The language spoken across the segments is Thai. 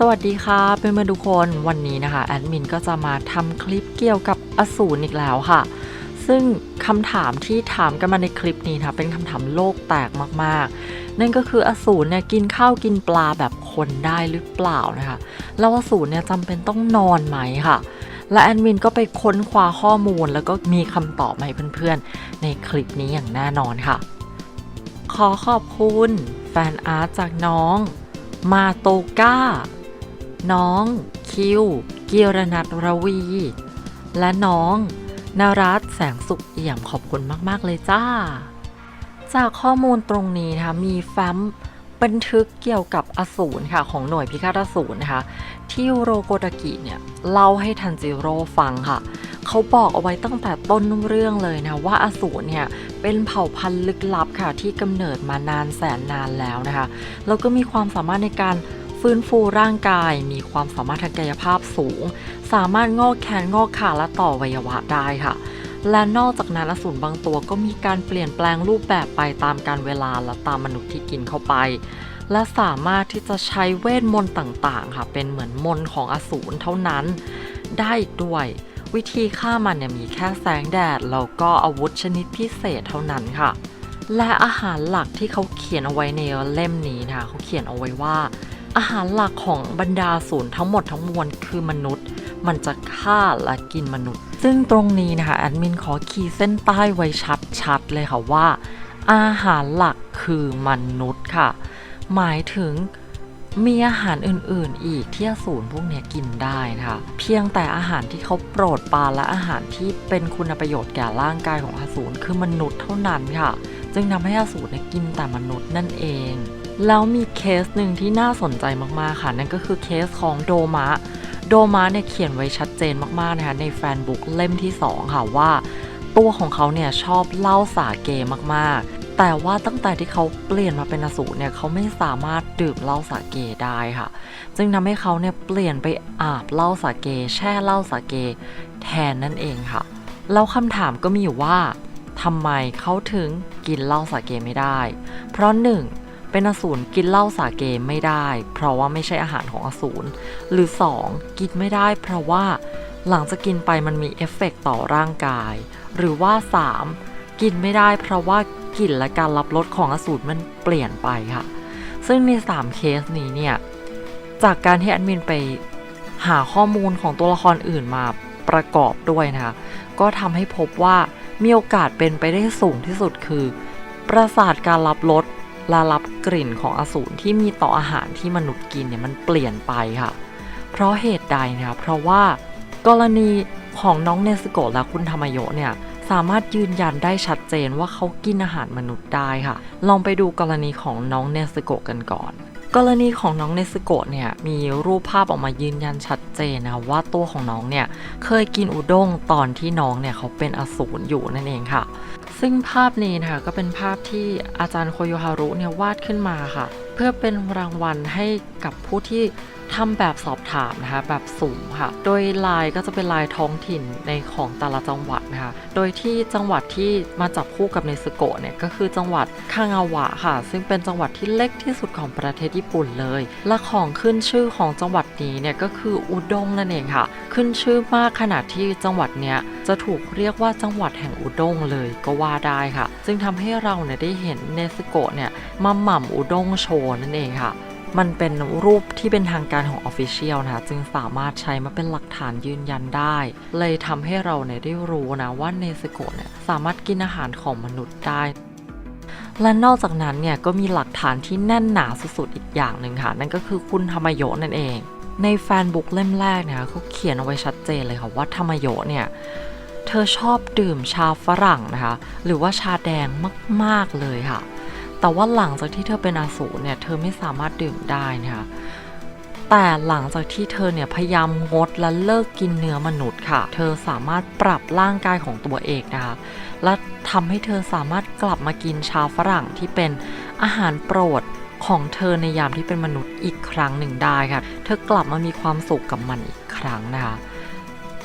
สวัสดีค่ะเพื่อนๆทุกคนวันนี้นะคะแอดมินก็จะมาทำคลิปเกี่ยวกับอสูรอีกแล้วค่ะ ซึ่งคำถามที่ถามกันมาในคลิปนี้นะคะเป็นคำถามโลกแตกมากๆ นั่นก็คืออสูรเนี่ยกินข้าวกินปลาแบบคนได้หรือเปล่านะคะแล้วอสูรเนี่ยจำเป็นต้องนอนไหมค่ะ และแอดมินก็ไปค้นคว้าข้อมูล แล้วก็มีคำตอบมาให้เพื่อนๆ ในคลิปนี้อย่างแน่นอนค่ะ ขอขอบคุณแฟนอาร์ตจากน้องมาโตก้า น้อง คิวกีรนัทรวี และน้องนารัตแสงสุขเอี่ยมขอบคุณมาก ๆ เลยจ้า จากข้อมูลตรงนี้นะคะมีแฟ้มบันทึกเกี่ยวกับอสูรค่ะ ของหน่วยพิฆาตอสูรนะคะ ที่โรโกตากิเนี่ยเล่าให้ทันจิโร่ฟังค่ะ เขาบอกเอาไว้ตั้งแต่ต้นเรื่องเลยนะ ว่าอสูรเนี่ยเป็นเผ่าพันธุ์ลึกลับค่ะที่กำเนิดมานานแสนนานแล้วนะคะ แล้วก็มีความสามารถในการ ฟื้นฟูร่างกาย มีความสามารถทางกายภาพสูง สามารถงอกแขนงอกขาและต่อวัยวะได้ค่ะ และนอกจากนั้นอสูรบางตัวก็มีการเปลี่ยนแปลงรูปแบบไปตามการเวลาและตามมนุษย์ที่กินเข้าไป และสามารถที่จะใช้เวทมนต์ต่างๆ ค่ะ เป็นเหมือนมนต์ของอสูรเท่านั้น ได้อีกด้วย วิธีฆ่ามันเนี่ยมีแค่แสงแดดแล้วก็อาวุธชนิดพิเศษเท่านั้นค่ะและอาหารหลักที่เขาเขียนเอาไว้ในเล่มนี้นะคะเขาเขียนเอาไว้ว่า อาหารหลักของบรรดาศูนย์ทั้งหมดทั้งมวลคือมนุษย์ มันจะฆ่าและกินมนุษย์ ซึ่งตรงนี้นะคะแอดมินขอขีดเส้นใต้ไว้ชัดๆเลยค่ะว่า อาหารหลักคือมนุษย์ค่ะ หมายถึงมีอาหารอื่นๆ อีกที่สูรพวกนี้กินได้นะคะเพียงแต่อาหารที่เขาโปรดปรานและอาหารที่เป็นคุณประโยชน์แก่ร่างกายของอสูรคือมนุษย์เท่านั้นค่ะ จึงทำให้อสูรเนี่ยกินแต่มนุษย์นั่นเอง แล้วมีเคสหนึ่งที่น่าสนใจมาก ๆ ค่ะ นั่นก็คือเคสของโดมะ โดมะเนี่ยเขียนไว้ชัดเจนมาก ๆ นะคะ ในแฟนบุ๊กเล่มที่ 2 ค่ะว่า ตัวของเขาเนี่ยชอบเล้าสาเกมาก ๆ แต่ว่าตั้งแต่ที่เขาเปลี่ยนมาเป็นอสูรเนี่ยเขาไม่สามารถดื่มเหล้าสาเกได้ค่ะ จึงทำให้เขาเนี่ยเปลี่ยนไปอาบเหล้าสาเก แช่เหล้าสาเก แทนนั่นเองค่ะแล้วคำถามก็มีอยู่ว่าทำไมเขาถึงกินเหล้าสาเกไม่ได้ เพราะหนึ่ง เป็นอสูรกินเหล้าสาเกไม่ได้ เพราะว่าไม่ใช่อาหารของอสูรหรือ 2 กินไม่ได้ เพราะว่าหลังจากกินไปมันมีเอฟเฟกต์ต่อร่างกาย หรือว่า 3 กินไม่ได้เพราะว่ากลิ่นและการรับรสของอสูรมันเปลี่ยนไปค่ะ ซึ่งใน 3 เคสนี้เนี่ยจากการที่แอดมินไปหาข้อมูลของตัวละครอื่นมาประกอบด้วยนะคะก็ทำให้พบว่ามีโอกาสเป็นไปได้สูงที่สุดคือ ประสาทการรับรส และรับกลิ่นของอสูรที่มีต่ออาหารที่มนุษย์กินเนี่ยมันเปลี่ยนไปค่ะ เพราะเหตุใดนะคะเพราะว่ากรณีของน้องเนสโกะและคุณธรรมโยเนี่ยสามารถยืนยันได้ชัดเจนว่าเขากินอาหารมนุษย์ได้ค่ะ ลองไปดูกรณีของน้องเนสโกะกันก่อน กรณีของน้องเนสโกะเนี่ยมีรูปภาพออกมายืนยันชัดเจนนะคะว่าตัวของน้องเนี่ยเคยกินอุด้งตอนที่น้องเนี่ยเขาเป็นอสูรอยู่นั่นเองค่ะ ซึ่งภาพนี้นะคะก็เป็นภาพที่อาจารย์โคโยฮารุเนี่ยวาดขึ้นมาค่ะ เพื่อเป็นรางวัลให้กับผู้ที่ทำแบบสอบถามนะคะแบบสุ่มค่ะ โดยลายก็จะเป็นลายท้องถิ่นในของแต่ละจังหวัดนะคะ โดยที่จังหวัดที่มาจับคู่กับเนสโกะเนี่ยก็คือจังหวัดคางาวะค่ะ ซึ่งเป็นจังหวัดที่เล็กที่สุดของประเทศญี่ปุ่นเลย และของขึ้นชื่อของจังหวัดนี้เนี่ยก็คืออุด้งนั่นเองค่ะ ขึ้นชื่อมากขนาดที่จังหวัดเนี้ยจะถูกเรียกว่าจังหวัดแห่งอุด้งเลยก็ว่าได้ค่ะ ซึ่งทำให้เราเนี่ยได้เห็นเนสโกะเนี่ยมาหม่ำอุด้งโชว์นั่นเองค่ะ มันเป็นรูปที่เป็นทางการของ Official นะคะจึงสามารถใช้มาเป็นหลักฐานยืนยันได้ เลยทำให้เราเนี่ยได้รู้นะว่าเนสโกะเนี่ยสามารถกินอาหารของมนุษย์ได้และนอกจากนั้นเนี่ยก็มีหลักฐานที่แน่นหนาสุดๆอีกอย่างหนึ่งค่ะ นั่นก็คือคุณธรรมโยนั่นเอง ในแฟนบุ๊กเล่มแรกเนี่ยเขาเขียนเอาไว้ชัดเจนเลยค่ะว่าธรรมโยเนี่ยเธอชอบดื่มชาฝรั่งนะคะ หรือว่าชาแดงมากๆเลยค่ะ แต่ว่าหลังจากที่เธอเป็นอาสูรเนี่ยเธอไม่สามารถดื่มได้นะคะแต่หลังจากที่เธอเนี่ยพยายามงดและเลิกกินเนื้อมนุษย์ค่ะ เธอสามารถปรับร่างกายของตัวเองนะคะ และทำให้เธอสามารถกลับมากินชาฝรั่งที่เป็นอาหารโปรดของเธอในยามที่เป็นมนุษย์อีกครั้งหนึ่งได้ค่ะ เธอกลับมามีความสุขกับมันอีกครั้งนะคะ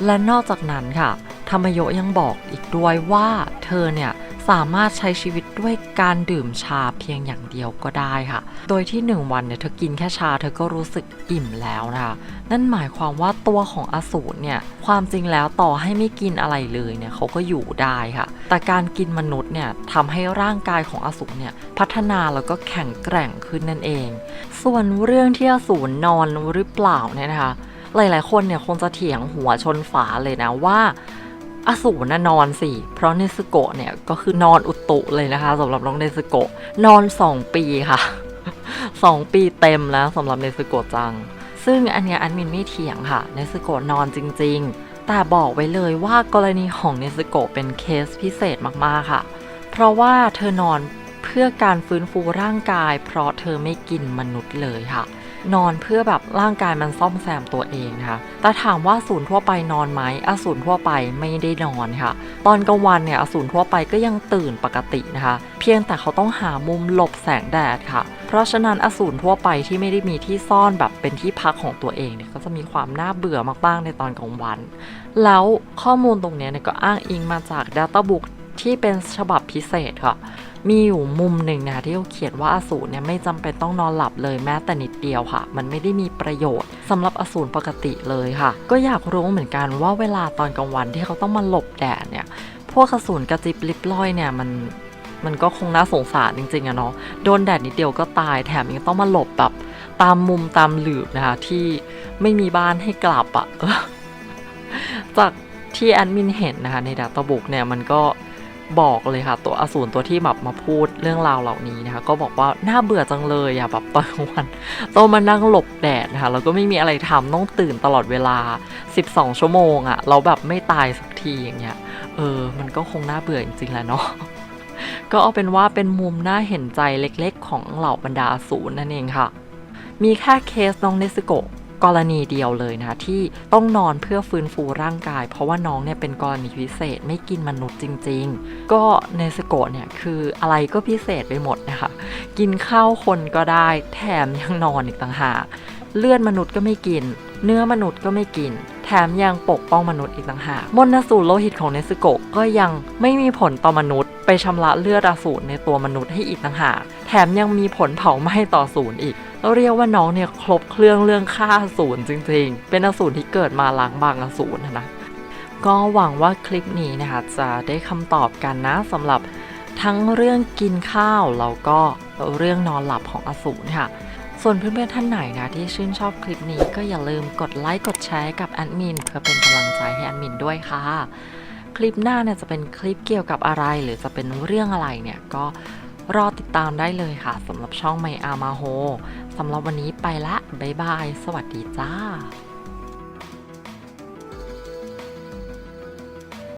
และนอกจากนั้นค่ะธรรมโยยังบอกอีกด้วยว่าเธอเนี่ย สามารถใช้ชีวิตด้วยการดื่มชาเพียงอย่างเดียวก็ได้ค่ะ โดยที่หนึ่งวันเนี่ยเธอกินแค่ชาเธอก็รู้สึกอิ่มแล้วนะคะ นั่นหมายความว่าตัวของอสูรเนี่ยความจริงแล้วต่อให้ไม่กินอะไรเลยเนี่ยเขาก็อยู่ได้ค่ะ แต่การกินมนุษย์เนี่ยทำให้ร่างกายของอสูรเนี่ยพัฒนาแล้วก็แข็งแกร่งขึ้นนั่นเอง ส่วนเรื่องที่อสูรนอนหรือเปล่าเนี่ยนะคะหลาย ๆ คนเนี่ยคงจะเถียงหัวชนฝาเลยนะว่า อสูรน่ะนอนสิ เพราะเนสโกะเนี่ยก็คือนอนอุตุเลยนะคะสำหรับน้องเนสโกะนอน 2 ปีค่ะ 2 ปีเต็มแล้วสำหรับเนสโกะจัง ซึ่งอันเนี้ยอันมินไม่เถียงค่ะเนสโกะนอนจริง ๆ แต่บอกไว้เลยว่ากรณีของเนสโกะเป็นเคสพิเศษมากๆค่ะ เพราะว่าเธอนอนเพื่อการฟื้นฟูร่างกาย เพราะเธอไม่กินมนุษย์เลยค่ะ นอนเพื่อแบบร่างกายมันซ่อมแซมตัวเองนะคะแต่ถามว่าสูรทั่วไปนอนไหมอสูรทั่วไปไม่ได้นอนค่ะ ตอนกลางวันเนี่ยอสูรทั่วไปก็ยังตื่นปกตินะคะ เพียงแต่เขาต้องหามุมหลบแสงแดดค่ะ เพราะฉะนั้นอสูรทั่วไปที่ไม่ได้มีที่ซ่อนแบบเป็นที่พักของตัวเองเนี่ยก็จะมีความน่าเบื่อมากๆในตอนกลางวัน แล้วข้อมูลตรงนี้เนี่ยก็อ้างอิงมาจาก Data Book ที่เป็นฉบับพิเศษค่ะ มีอยู่มุมหนึ่งนะคะที่เขาเขียนว่าอสูรเนี่ยไม่จำเป็นต้องนอนหลับเลยแม้แต่นิดเดียวค่ะ มันไม่ได้มีประโยชน์สำหรับอสูรปกติเลยค่ะ ก็อยากรู้เหมือนกันว่าเวลาตอนกลางวันที่เขาต้องมาหลบแดดเนี่ย พวกอสูรกระจิบลิบล้อยเนี่ยมันมันก็คงน่าสงสารจริงๆอะเนาะโดนแดดนิดเดียวก็ตายแถมยังต้องมาหลบแบบตามมุมตามหลืบนะคะที่ไม่มีบ้านให้กลับอะจากที่แอดมินเห็นนะคะในดัตตบุกเนี่ยมันก็ บอกเลยค่ะ ตัวอสูรตัวที่แบบมาพูดเรื่องราวเหล่านี้นะคะ ก็บอกว่าน่าเบื่อจังเลยอะแบบตอนวันต้องมานั่งหลบแดดนะคะแล้วก็ไม่มีอะไรทำต้องตื่นตลอดเวลา 12 ชั่วโมงอะเราแบบไม่ตายสักทีอย่างเงี้ยเออ มันก็คงน่าเบื่อจริงๆแหละเนาะก็เอาเป็นว่าเป็นมุมน่าเห็นใจเล็กๆ ของเหล่าบรรดาอสูรนั่นเองค่ะ มีแค่เคสน้องเนสโกะ กรณีเดียวเลยนะที่ต้องนอนเพื่อฟื้นฟูร่างกาย เพราะว่าน้องเนี่ยเป็นกรณีพิเศษไม่กินมนุษย์จริง ๆ ก็เนสโกะเนี่ยคืออะไรก็พิเศษไปหมดนะคะกินข้าวคนก็ได้แถมยังนอนอีกต่างหากเลือดมนุษย์ก็ไม่กิน เนื้อมนุษย์ก็ไม่กิน แถมยังปกป้องมนุษย์อีกต่างหากมนสูตรโลหิตของเนสโกะก็ยังไม่มีผลต่อมนุษย์ ไปชำระเลือดอสูรในตัวมนุษย์ให้อีกต่างหาก แถมยังมีผลเผาไหม้ต่อสูรอีกเราเรียกว่าน้องเนี่ยครบเครื่องเรื่องฆ่าอสูรจริง ๆ เป็นอสูรที่เกิดมาล้างบางอสูรนะนะก็หวังว่าคลิปนี้นะคะจะได้คำตอบกันนะสำหรับทั้งเรื่องกินข้าวแล้วก็เรื่องนอนหลับของอสูรค่ะ ส่วนเพื่อนๆท่านไหนนะที่ชื่นชอบคลิปนี้ก็อย่าลืมกดไลค์กดแชร์กับแอดมินเพื่อเป็นกำลังใจให้แอดมินด้วยค่ะ คลิปหน้าเนี่ยจะเป็นคลิปเกี่ยวกับอะไร หรือจะเป็นเรื่องอะไรเนี่ยก็รอติดตามได้เลยค่ะสำหรับช่องไมอามาโฮสำหรับวันนี้ไปละบ๊ายบาย สวัสดีจ้า